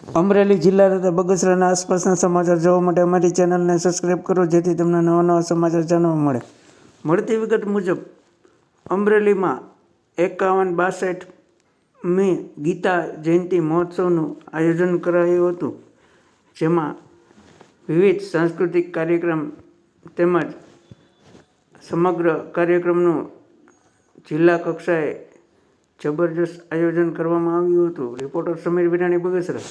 અમરેલી જિલ્લા તથા બગસરાના આસપાસના સમાચાર જોવા માટે અમારી ચેનલને સબસ્ક્રાઈબ કરો, જેથી તમને નવા નવા સમાચાર જાણવા મળે. મળતી વિગત મુજબ, અમરેલીમાં એકાવન બાસઠ મે ગીતા જયંતિ મહોત્સવનું આયોજન કરાયું હતું, જેમાં વિવિધ સાંસ્કૃતિક કાર્યક્રમ તેમજ સમગ્ર કાર્યક્રમનું જિલ્લા કક્ષાએ જબરજસ્ત આયોજન કરવામાં આવ્યું હતું. રિપોર્ટર સમીર વિરાણી, બગસરા.